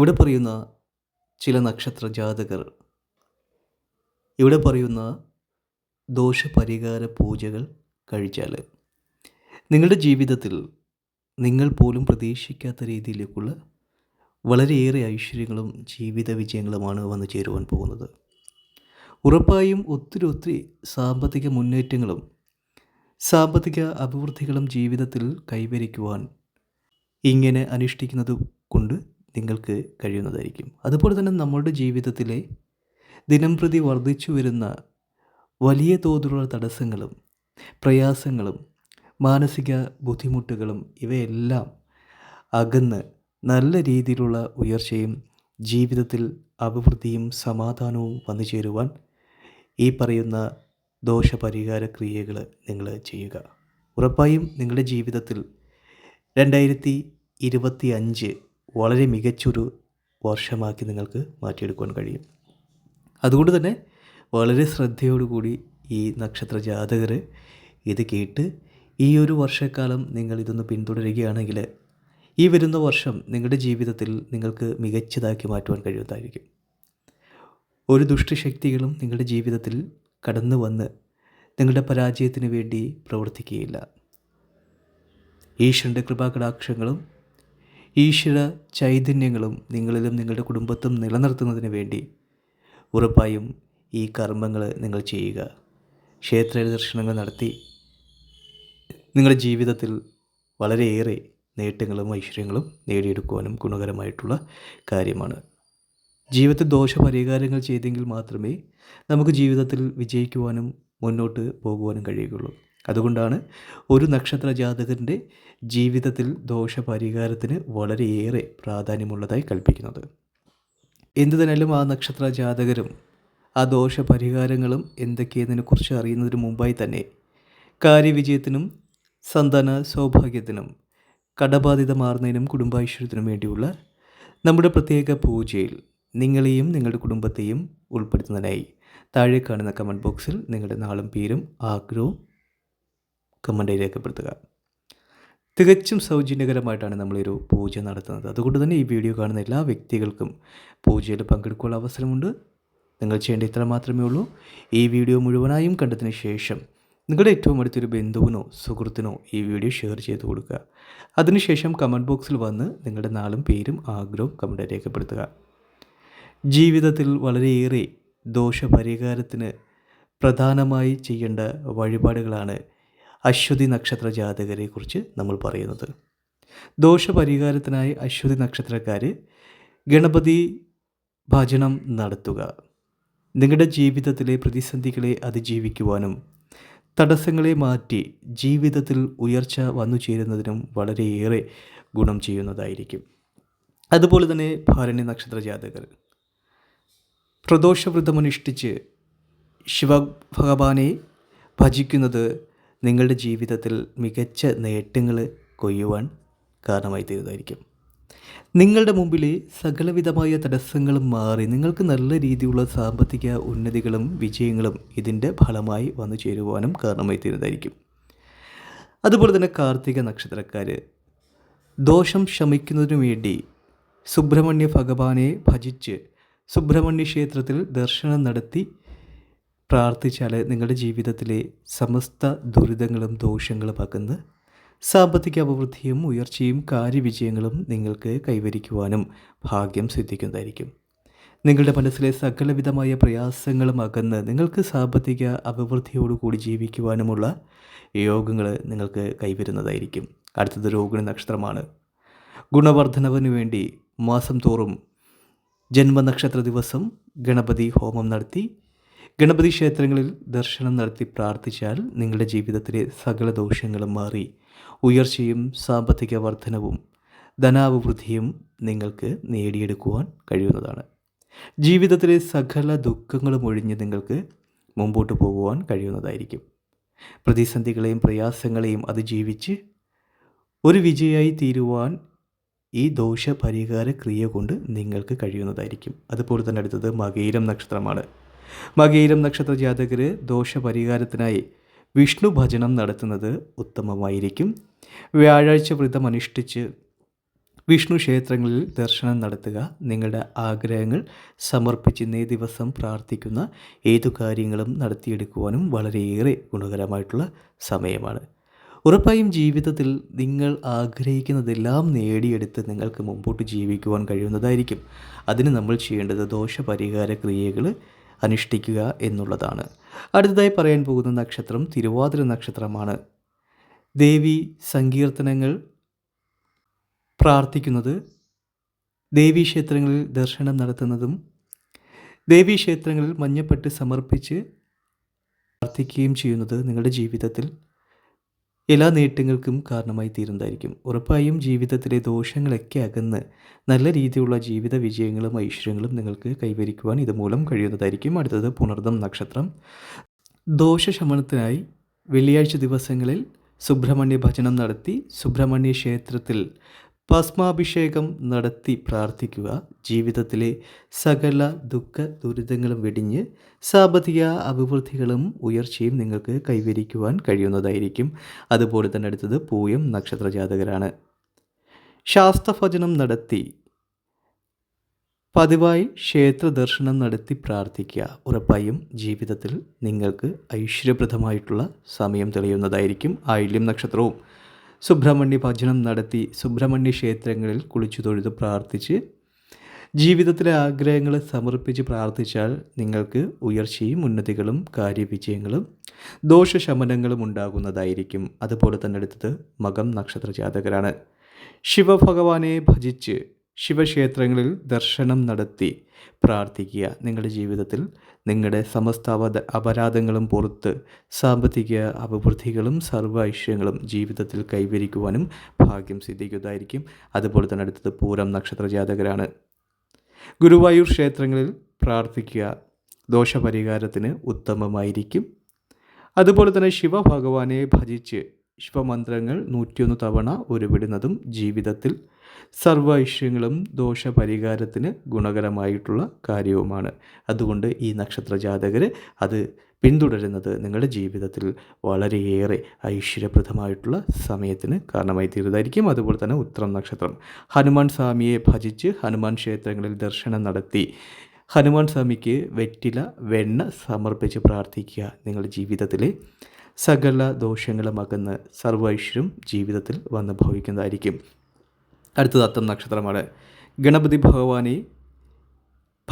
ഇവിടെ പറയുന്ന ചില നക്ഷത്ര ജാതകർ ഇവിടെ പറയുന്ന ദോഷപരിഹാര പൂജകൾ കഴിച്ചാൽ നിങ്ങളുടെ ജീവിതത്തിൽ നിങ്ങൾ പോലും പ്രതീക്ഷിക്കാത്ത രീതിയിലേക്കുള്ള വളരെയേറെ ഐശ്വര്യങ്ങളും ജീവിത വിജയങ്ങളുമാണ് വന്നു ചേരുവാൻ പോകുന്നത്. ഉറപ്പായും ഒത്തിരി ഒത്തിരി സാമ്പത്തിക മുന്നേറ്റങ്ങളും സാമ്പത്തിക അഭിവൃദ്ധികളും ജീവിതത്തിൽ കൈവരിക്കുവാൻ ഇങ്ങനെ അനുഷ്ഠിക്കുന്നത് കൊണ്ട് നിങ്ങൾക്ക് കഴിയുന്നതായിരിക്കും. അതുപോലെ തന്നെ നമ്മളുടെ ജീവിതത്തിലെ ദിനംപ്രതി വർദ്ധിച്ചു വരുന്ന വലിയ തോതിലുള്ള തടസ്സങ്ങളും പ്രയാസങ്ങളും മാനസിക ബുദ്ധിമുട്ടുകളും ഇവയെല്ലാം അകന്ന് നല്ല രീതിയിലുള്ള ഉയർച്ചയും ജീവിതത്തിൽ അഭിവൃദ്ധിയും സമാധാനവും വന്നു ചേരുവാൻ ഈ പറയുന്ന ദോഷപരിഹാര ക്രിയകൾ നിങ്ങൾ ചെയ്യുക. ഉറപ്പായും നിങ്ങളുടെ ജീവിതത്തിൽ രണ്ടായിരത്തി ഇരുപത്തി അഞ്ച് വളരെ മികച്ചൊരു വർഷമാക്കി നിങ്ങൾക്ക് മാറ്റിയെടുക്കുവാൻ കഴിയും. അതുകൊണ്ട് തന്നെ വളരെ ശ്രദ്ധയോടുകൂടി ഈ നക്ഷത്ര ജാതകർ ഇത് കേട്ട് ഈ ഒരു വർഷക്കാലം നിങ്ങൾ ഇതൊന്ന് പിന്തുടരുകയാണെങ്കിൽ ഈ വരുന്ന വർഷം നിങ്ങളുടെ ജീവിതത്തിൽ നിങ്ങൾക്ക് മികച്ചതാക്കി മാറ്റുവാൻ കഴിയുന്നതായിരിക്കും. ഒരു ദുഷ്ടശക്തികളും നിങ്ങളുടെ ജീവിതത്തിൽ കടന്നു വന്ന് നിങ്ങളുടെ പരാജയത്തിന് വേണ്ടി പ്രവർത്തിക്കുകയില്ല. ഈശ്വരന്റെ കൃപാകടാക്ഷങ്ങളും ഈശ്വര ചൈതന്യങ്ങളും നിങ്ങളിലും നിങ്ങളുടെ കുടുംബത്തും നിലനിർത്തുന്നതിന് വേണ്ടി ഉറപ്പായും ഈ കർമ്മങ്ങൾ നിങ്ങൾ ചെയ്യുക. ക്ഷേത്ര ദർശനങ്ങൾ നടത്തി നിങ്ങളുടെ ജീവിതത്തിൽ വളരെയേറെ നേട്ടങ്ങളും ഐശ്വര്യങ്ങളും നേടിയെടുക്കുവാനും ഗുണകരമായിട്ടുള്ള കാര്യമാണ്. ജീവിതത്തിൽ ദോഷപരിഹാരങ്ങൾ ചെയ്തെങ്കിൽ മാത്രമേ നമുക്ക് ജീവിതത്തിൽ വിജയിക്കുവാനും മുന്നോട്ട് പോകുവാനും കഴിയുകയുള്ളൂ. അതുകൊണ്ടാണ് ഒരു നക്ഷത്ര ജാതകന്റെ ജീവിതത്തിൽ ദോഷപരിഹാരത്തിന് വളരെയേറെ പ്രാധാന്യമുള്ളതായി കൽപ്പിക്കുന്നത്. എന്തു തന്നെയാലും ആ നക്ഷത്ര ജാതകരും ആ ദോഷപരിഹാരങ്ങളും എന്തൊക്കെയെന്നതിനെക്കുറിച്ച് അറിയുന്നതിന് മുമ്പായി തന്നെ കാര്യവിജയത്തിനും സന്താന സൗഭാഗ്യത്തിനും കടബാധിത മാറുന്നതിനും കുടുംബൈശ്വര്യത്തിനും വേണ്ടിയുള്ള നമ്മുടെ പ്രത്യേക പൂജയിൽ നിങ്ങളെയും നിങ്ങളുടെ കുടുംബത്തെയും ഉൾപ്പെടുത്തുന്നതിനായി താഴെ കാണുന്ന കമന്റ് ബോക്സിൽ നിങ്ങളുടെ നാളും പേരും ആഗ്രഹവും കമന്റായി രേഖപ്പെടുത്തുക തികച്ചും സൗജന്യകരമായിട്ടാണ് നമ്മളൊരു പൂജ നടത്തുന്നത്. അതുകൊണ്ട് തന്നെ ഈ വീഡിയോ കാണുന്ന എല്ലാ വ്യക്തികൾക്കും പൂജയിൽ പങ്കെടുക്കാനുള്ള അവസരമുണ്ട്. നിങ്ങൾ ചെയ്യേണ്ട ഇത്ര മാത്രമേ ഉള്ളൂ. ഈ വീഡിയോ മുഴുവനായും കണ്ടതിന് ശേഷം നിങ്ങളുടെ ഏറ്റവും അടുത്തൊരു ബന്ധുവിനോ സുഹൃത്തിനോ ഈ വീഡിയോ ഷെയർ ചെയ്ത് കൊടുക്കുക. അതിനുശേഷം കമന്റ് ബോക്സിൽ വന്ന് നിങ്ങളുടെ നാളും പേരും ആഗ്രഹവും കമന്റ് രേഖപ്പെടുത്തുക ജീവിതത്തിൽ വളരെയേറെ ദോഷപരിഹാരത്തിന് പ്രധാനമായി ചെയ്യേണ്ട വഴിപാടുകളാണ് അശ്വതി നക്ഷത്ര ജാതകരെക്കുറിച്ച് നമ്മൾ പറയുന്നത്. ദോഷപരിഹാരത്തിനായി അശ്വതി നക്ഷത്രക്കാർ ഗണപതി ഭജനം നടത്തുക. നിങ്ങളുടെ ജീവിതത്തിലെ പ്രതിസന്ധികളെ അതിജീവിക്കുവാനും തടസ്സങ്ങളെ മാറ്റി ജീവിതത്തിൽ ഉയർച്ച വന്നു ചേരുന്നതിനും വളരെയേറെ ഗുണം ചെയ്യുന്നതായിരിക്കും. അതുപോലെ തന്നെ ഭാരണി നക്ഷത്ര ജാതകർ പ്രദോഷവ്രതമനുഷ്ഠിച്ച് ശിവഭഗവാനെ ഭജിക്കുന്നത് നിങ്ങളുടെ ജീവിതത്തിൽ മികച്ച നേട്ടങ്ങൾ കൊയ്യുവാൻ കാരണമായി തീരുന്നതായിരിക്കും. നിങ്ങളുടെ മുമ്പിലെ സകലവിധമായ തടസ്സങ്ങളും മാറി നിങ്ങൾക്ക് നല്ല രീതിയിലുള്ള സാമ്പത്തിക ഉന്നതികളും വിജയങ്ങളും ഇതിന്റെ ഫലമായി വന്നു ചേരുവാനും കാരണമായി തീരുന്നതായിരിക്കും. അതുപോലെ തന്നെ കാർത്തിക നക്ഷത്രക്കാർ ദോഷം ശമിക്കുന്നതിനു വേണ്ടി സുബ്രഹ്മണ്യ ഭഗവാനെ ഭജിച്ച് സുബ്രഹ്മണ്യ ക്ഷേത്രത്തിൽ ദർശനം നടത്തി പ്രാർത്ഥിച്ചാൽ നിങ്ങളുടെ ജീവിതത്തിലെ സമസ്ത ദുരിതങ്ങളും ദോഷങ്ങളും അകന്ന് സാമ്പത്തിക അഭിവൃദ്ധിയും ഉയർച്ചയും കാര്യവിജയങ്ങളും നിങ്ങൾക്ക് കൈവരിക്കുവാനും ഭാഗ്യം സിദ്ധിക്കുന്നതായിരിക്കും. നിങ്ങളുടെ മനസ്സിലെ സകലവിധമായ പ്രയാസങ്ങളും അകന്ന് നിങ്ങൾക്ക് സാമ്പത്തിക അഭിവൃദ്ധിയോടുകൂടി ജീവിക്കുവാനുമുള്ള യോഗങ്ങൾ നിങ്ങൾക്ക് കൈവരുന്നതായിരിക്കും. അടുത്തത് രോഹിണി നക്ഷത്രമാണ്. ഗുണവർദ്ധനവിന് വേണ്ടി മാസം തോറും ജന്മനക്ഷത്ര ദിവസം ഗണപതി ഹോമം നടത്തി ഗണപതി ക്ഷേത്രങ്ങളിൽ ദർശനം നടത്തി പ്രാർത്ഥിച്ചാൽ നിങ്ങളുടെ ജീവിതത്തിലെ സകല ദോഷങ്ങളും മാറി. ഉയർച്ചയും സാമ്പത്തിക വർധനവും ധനാഭിവൃദ്ധിയും നിങ്ങൾക്ക് നേടിയെടുക്കുവാൻ കഴിയുന്നതാണ്. ജീവിതത്തിലെ സകല ദുഃഖങ്ങളും ഒഴിഞ്ഞ് നിങ്ങൾക്ക് മുമ്പോട്ട് പോകുവാൻ കഴിയുന്നതായിരിക്കും. പ്രതിസന്ധികളെയും പ്രയാസങ്ങളെയും അതിജീവിച്ച് ഒരു വിജയായി തീരുവാൻ ഈ ദോഷ പരിഹാര ക്രിയ കൊണ്ട് നിങ്ങൾക്ക് കഴിയുന്നതായിരിക്കും. അതുപോലെ തന്നെ അടുത്തത് മകയിരം നക്ഷത്രമാണ്. മകയിരം നക്ഷത്ര ജാതകർ ദോഷപരിഹാരത്തിനായി വിഷ്ണു ഭജനം നടത്തുന്നത് ഉത്തമമായിരിക്കും. വ്യാഴാഴ്ച വ്രതം അനുഷ്ഠിച്ച് വിഷ്ണു ക്ഷേത്രങ്ങളിൽ ദർശനം നടത്തുക നിങ്ങളുടെ ആഗ്രഹങ്ങൾ സമർപ്പിച്ച് ഇന്നേ ദിവസം പ്രാർത്ഥിക്കുന്ന ഏതു കാര്യങ്ങളും നടത്തിയെടുക്കുവാനും വളരെയേറെ ഗുണകരമായിട്ടുള്ള സമയമാണ്. ഉറപ്പായും ജീവിതത്തിൽ നിങ്ങൾ ആഗ്രഹിക്കുന്നതെല്ലാം നേടിയെടുത്ത് നിങ്ങൾക്ക് മുമ്പോട്ട് ജീവിക്കുവാൻ കഴിയുന്നതായിരിക്കും. അതിന് നമ്മൾ ചെയ്യേണ്ടത് ദോഷപരിഹാര ക്രിയകൾ അനുഷ്ഠിക്കുക എന്നുള്ളതാണ്. അടുത്തതായി പറയാൻ പോകുന്ന നക്ഷത്രം തിരുവാതിര നക്ഷത്രമാണ്. ദേവി സങ്കീർത്തനങ്ങൾ പ്രാർത്ഥിക്കുന്നത് ദേവീക്ഷേത്രങ്ങളിൽ ദർശനം നടത്തുന്നതും ദേവീക്ഷേത്രങ്ങളിൽ മഞ്ഞപ്പെട്ട് സമർപ്പിച്ച് പ്രാർത്ഥിക്കുകയും ചെയ്യുന്നത് നിങ്ങളുടെ ജീവിതത്തിൽ എല്ലാ നേട്ടങ്ങൾക്കും കാരണമായി തീരുന്നതായിരിക്കും. ഉറപ്പായും ജീവിതത്തിലെ ദോഷങ്ങളൊക്കെ അകന്ന് നല്ല രീതിയിലുള്ള ജീവിത വിജയങ്ങളും ഐശ്വര്യങ്ങളും നിങ്ങൾക്ക് കൈവരിക്കുവാൻ ഇതുമൂലം കഴിയുന്നതായിരിക്കും. അടുത്തത് പുണർദം നക്ഷത്രം. ദോഷശമനത്തിനായി വെള്ളിയാഴ്ച ദിവസങ്ങളിൽ സുബ്രഹ്മണ്യ ഭജനം നടത്തി സുബ്രഹ്മണ്യ ക്ഷേത്രത്തിൽ ഭസ്മാഭിഷേകം നടത്തി പ്രാർത്ഥിക്കുക. ജീവിതത്തിലെ സകല ദുഃഖ ദുരിതങ്ങളും വെടിഞ്ഞ് സാമ്പത്തിക അഭിവൃദ്ധികളും ഉയർച്ചയും നിങ്ങൾക്ക് കൈവരിക്കുവാൻ കഴിയുന്നതായിരിക്കും. അതുപോലെ തന്നെ അടുത്തത് പൂയം നക്ഷത്ര ജാതകരാണ് ശാസ്ത്രഭജനം നടത്തി പതിവായി ക്ഷേത്ര ദർശനം നടത്തി പ്രാർത്ഥിക്കുക. ഉറപ്പായും ജീവിതത്തിൽ നിങ്ങൾക്ക് ഐശ്വര്യപ്രദമായിട്ടുള്ള സമയം തെളിയുന്നതായിരിക്കും. ആയില്യം നക്ഷത്രവും സുബ്രഹ്മണ്യ ഭജനം നടത്തി സുബ്രഹ്മണ്യ ക്ഷേത്രങ്ങളിൽ കുളിച്ചു തൊഴുത് പ്രാർത്ഥിച്ച് ജീവിതത്തിലെ ആഗ്രഹങ്ങൾ സമർപ്പിച്ച് പ്രാർത്ഥിച്ചാൽ നിങ്ങൾക്ക് ഉയർച്ചയും ഉന്നതികളും കാര്യവിജയങ്ങളും ദോഷശമനങ്ങളും ഉണ്ടാകുന്നതായിരിക്കും. അതുപോലെ തന്നെ അടുത്തത് മകം നക്ഷത്ര ജാതകരാണ് ശിവഭഗവാനെ ഭജിച്ച് ശിവക്ഷേത്രങ്ങളിൽ ദർശനം നടത്തി പ്രാർത്ഥിക്കുക. നിങ്ങളുടെ ജീവിതത്തിൽ നിങ്ങളുടെ സമസ്ത അപരാധങ്ങളും പുറത്ത് സാമ്പത്തിക അഭിവൃദ്ധികളും സർവ ഐശ്വര്യങ്ങളും ജീവിതത്തിൽ കൈവരിക്കുവാനും ഭാഗ്യം സിദ്ധിക്കുന്നതായിരിക്കും. അതുപോലെ തന്നെ അടുത്തത് പൂരം നക്ഷത്ര ജാതകരാണ്. ഗുരുവായൂർ ക്ഷേത്രങ്ങളിൽ പ്രാർത്ഥിക്കുക. ദോഷപരിഹാരത്തിന് ഉത്തമമായിരിക്കും. അതുപോലെ തന്നെ ശിവഭഗവാനെ ഭജിച്ച് ശിവമന്ത്രങ്ങൾ നൂറ്റിയൊന്ന് തവണ ഉരുവിടുന്നതും ജീവിതത്തിൽ സർവ ഐശ്വര്യങ്ങളും ദോഷപരിഹാരത്തിന് ഗുണകരമായിട്ടുള്ള കാര്യവുമാണ്. അതുകൊണ്ട് ഈ നക്ഷത്ര ജാതകർ അത് പിന്തുടരുന്നത് നിങ്ങളുടെ ജീവിതത്തിൽ വളരെയേറെ ഐശ്വര്യപ്രദമായിട്ടുള്ള സമയത്തിന് കാരണമായി തീരുന്നതായിരിക്കും. അതുപോലെ തന്നെ ഉത്തരം നക്ഷത്രം. ഹനുമാൻ സ്വാമിയെ ഭജിച്ച് ഹനുമാൻ ക്ഷേത്രങ്ങളിൽ ദർശനം നടത്തി ഹനുമാൻ സ്വാമിക്ക് വെറ്റില വെണ്ണ സമർപ്പിച്ച് പ്രാർത്ഥിക്കുക നിങ്ങളുടെ ജീവിതത്തിലെ സകല ദോഷങ്ങളും അകന്ന് സർവൈശ്വര്യം ജീവിതത്തിൽ വന്ന് ഭവിക്കുന്നതായിരിക്കും. അടുത്തത് അത്തം നക്ഷത്രമാണ്. ഗണപതി ഭഗവാനെ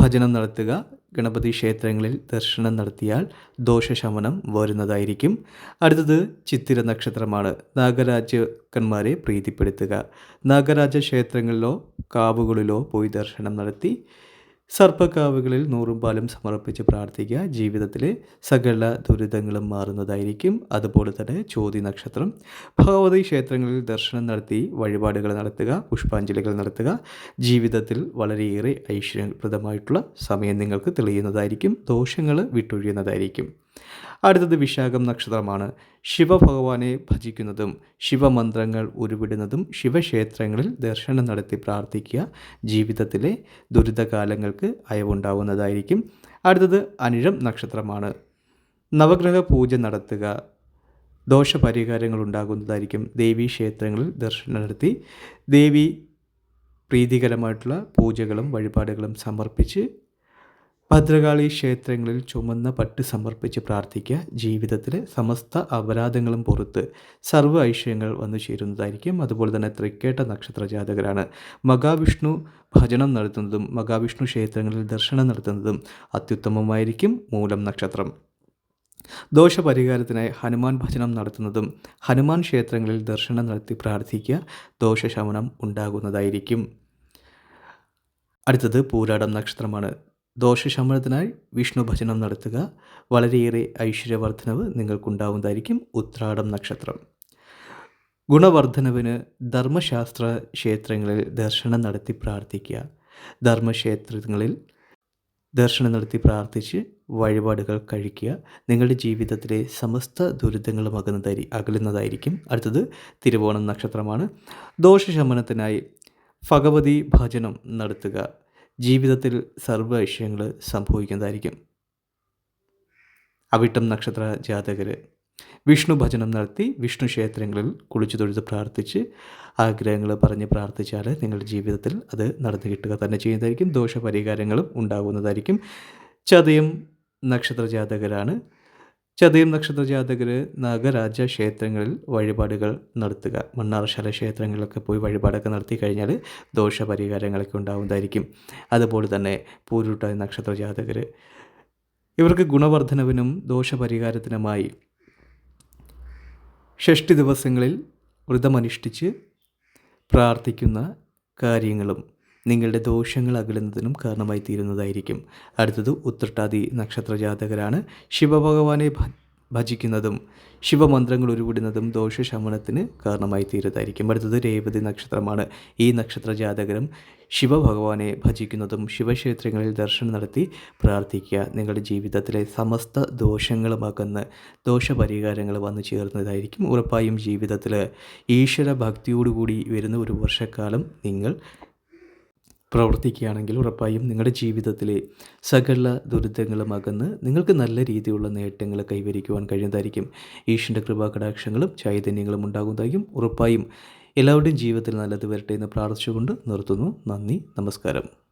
ഭജനം നടത്തുക. ഗണപതി ക്ഷേത്രങ്ങളിൽ ദർശനം നടത്തിയാൽ ദോഷശമനം വരുന്നതായിരിക്കും. അടുത്തത് ചിത്തിര നക്ഷത്രമാണ്. നാഗരാജക്കന്മാരെ പ്രീതിപ്പെടുത്തുക. നാഗരാജ ക്ഷേത്രങ്ങളിലോ കാവുകളിലോ പോയി ദർശനം നടത്തി സർപ്പക്കാവുകളിൽ നൂറും പാലും സമർപ്പിച്ച് പ്രാർത്ഥിക്കുക. ജീവിതത്തിലെ സകല ദുരിതങ്ങളും മാറുന്നതായിരിക്കും. അതുപോലെ തന്നെ ചോതി നക്ഷത്രം. ഭഗവതി ക്ഷേത്രങ്ങളിൽ ദർശനം നടത്തി വഴിപാടുകൾ നടത്തുക പുഷ്പാഞ്ജലികൾ നടത്തുക. ജീവിതത്തിൽ വളരെയേറെ ഐശ്വര്യപ്രദമായിട്ടുള്ള സമയം നിങ്ങൾക്ക് തെളിയുന്നതായിരിക്കും. ദോഷങ്ങൾ വിട്ടൊഴിയുന്നതായിരിക്കും. അടുത്തത് വിശാഖം നക്ഷത്രമാണ്. ശിവഭഗവാനെ ഭജിക്കുന്നതും ശിവമന്ത്രങ്ങൾ ഉരുവിടുന്നതും ശിവക്ഷേത്രങ്ങളിൽ ദർശനം നടത്തി പ്രാർത്ഥിക്കുക ജീവിതത്തിലെ ദുരിതകാലങ്ങൾക്ക് അയവുണ്ടാവുന്നതായിരിക്കും. അടുത്തത് അനിഴം നക്ഷത്രമാണ്. നവഗ്രഹ പൂജ നടത്തുക. ദോഷപരിഹാരങ്ങൾ ഉണ്ടാകുന്നതായിരിക്കും ദേവീ ക്ഷേത്രങ്ങളിൽ ദർശനം നടത്തി ദേവി പ്രീതികരമായിട്ടുള്ള പൂജകളും വഴിപാടുകളും സമർപ്പിച്ച് ഭദ്രകാളി ക്ഷേത്രങ്ങളിൽ ചുമന്ന പട്ട് സമർപ്പിച്ച് പ്രാർത്ഥിക്കുക. ജീവിതത്തിലെ സമസ്ത അപരാധങ്ങളും പുറത്ത് സർവ ഐശ്വര്യങ്ങൾ വന്നു ചേരുന്നതായിരിക്കും. അതുപോലെ തന്നെ തൃക്കേട്ട നക്ഷത്ര ജാതകരാണ്. മഹാവിഷ്ണു ഭജനം നടത്തുന്നതും മഹാവിഷ്ണു ക്ഷേത്രങ്ങളിൽ ദർശനം നടത്തുന്നതും അത്യുത്തമമായിരിക്കും മൂലം നക്ഷത്രം. ദോഷപരിഹാരത്തിനായി ഹനുമാൻ ഭജനം നടത്തുന്നതും ഹനുമാൻ ക്ഷേത്രങ്ങളിൽ ദർശനം നടത്തി പ്രാർത്ഥിക്കുക ദോഷശമനം ഉണ്ടാകുന്നതായിരിക്കും. അടുത്തത് പൂരാടം നക്ഷത്രമാണ്. ദോഷശമനത്തിനായി വിഷ്ണു ഭജനം നടത്തുക. വളരെയേറെ ഐശ്വര്യവർദ്ധനവ് നിങ്ങൾക്കുണ്ടാവുന്നതായിരിക്കും ഉത്രാടം നക്ഷത്രം. ഗുണവർദ്ധനവിന് ധർമ്മശാസ്ത്ര ക്ഷേത്രങ്ങളിൽ ദർശനം നടത്തി പ്രാർത്ഥിക്കുക. ധർമ്മക്ഷേത്രങ്ങളിൽ ദർശനം നടത്തി പ്രാർത്ഥിച്ച് വഴിപാടുകൾ കഴിക്കുക. നിങ്ങളുടെ ജീവിതത്തിലെ സമസ്ത ദുരിതങ്ങളും അകന്നതായി അകലുന്നതായിരിക്കും. അടുത്തത് തിരുവോണം നക്ഷത്രമാണ്. ദോഷശമനത്തിനായി ഭഗവതി ഭജനം നടത്തുക. ജീവിതത്തിൽ സർവ ഐശ്വര്യങ്ങൾ സംഭവിക്കുന്നതായിരിക്കും. അവിട്ടം നക്ഷത്ര ജാതകർ വിഷ്ണു ഭജനം നടത്തി വിഷ്ണു ക്ഷേത്രങ്ങളിൽ കുളിച്ചു തൊഴുത് പ്രാർത്ഥിച്ച് ആഗ്രഹങ്ങൾ പറഞ്ഞ് പ്രാർത്ഥിച്ചാൽ നിങ്ങളുടെ ജീവിതത്തിൽ അത് നടന്നു കിട്ടുക തന്നെ ചെയ്യുന്നതായിരിക്കും. ദോഷപരിഹാരങ്ങളും ഉണ്ടാകുന്നതായിരിക്കും. ചതയം നക്ഷത്ര ജാതകരാണ് ചതയം നക്ഷത്ര ജാതകർ നാഗരാജ ക്ഷേത്രങ്ങളിൽ വഴിപാടുകൾ നടത്തുക. മണ്ണാർശാല ക്ഷേത്രങ്ങളിലൊക്കെ പോയി വഴിപാടൊക്കെ നടത്തി കഴിഞ്ഞാൽ ദോഷപരിഹാരങ്ങളൊക്കെ ഉണ്ടാകുന്നതായിരിക്കും അതുപോലെ തന്നെ പൂരുട്ട നക്ഷത്ര ജാതകർ ഇവർക്ക് ഗുണവർദ്ധനവിനും ദോഷപരിഹാരത്തിനുമായി ഷഷ്ടി ദിവസങ്ങളിൽ വ്രതമനുഷ്ഠിച്ച് പ്രാർത്ഥിക്കുന്ന കാര്യങ്ങളും നിങ്ങളുടെ ദോഷങ്ങൾ അകലുന്നതിനും കാരണമായി തീരുന്നതായിരിക്കും. അടുത്തത് ഉത്രട്ടാതി നക്ഷത്ര ജാതകരാണ് ശിവഭഗവാനെ ഭജിക്കുന്നതും ശിവമന്ത്രങ്ങൾ ഉരുവിടുന്നതും ദോഷശമനത്തിന് കാരണമായി തീരുന്നതായിരിക്കും. അടുത്തത് രേവതി നക്ഷത്രമാണ്. ഈ നക്ഷത്ര ജാതകരും ശിവഭഗവാനെ ഭജിക്കുന്നതും ശിവക്ഷേത്രങ്ങളിൽ ദർശനം നടത്തി പ്രാർത്ഥിക്കുക. നിങ്ങളുടെ ജീവിതത്തിലെ സമസ്ത ദോഷങ്ങളും അകന്ന് ദോഷപരിഹാരങ്ങൾ വന്നു ചേർന്നതായിരിക്കും. ഉറപ്പായും ജീവിതത്തിൽ ഈശ്വര ഭക്തിയോടുകൂടി വരുന്ന ഒരു വർഷക്കാലം നിങ്ങൾ പ്രവർത്തിക്കുകയാണെങ്കിൽ ഉറപ്പായും നിങ്ങളുടെ ജീവിതത്തിലെ സകല ദുരിതങ്ങളും അകന്ന് നിങ്ങൾക്ക് നല്ല രീതിയിലുള്ള നേട്ടങ്ങൾ കൈവരിക്കുവാൻ കഴിയുന്നതായിരിക്കും. ഈശ്വരന്റെ കൃപാകടാക്ഷങ്ങളും ചൈതന്യങ്ങളും ഉണ്ടാകുന്നതായും ഉറപ്പായും എല്ലാവരുടെയും ജീവിതത്തിൽ നല്ലത് വരട്ടെ എന്ന് പ്രാർത്ഥിച്ചുകൊണ്ട് നിർത്തുന്നു. നന്ദി നമസ്കാരം.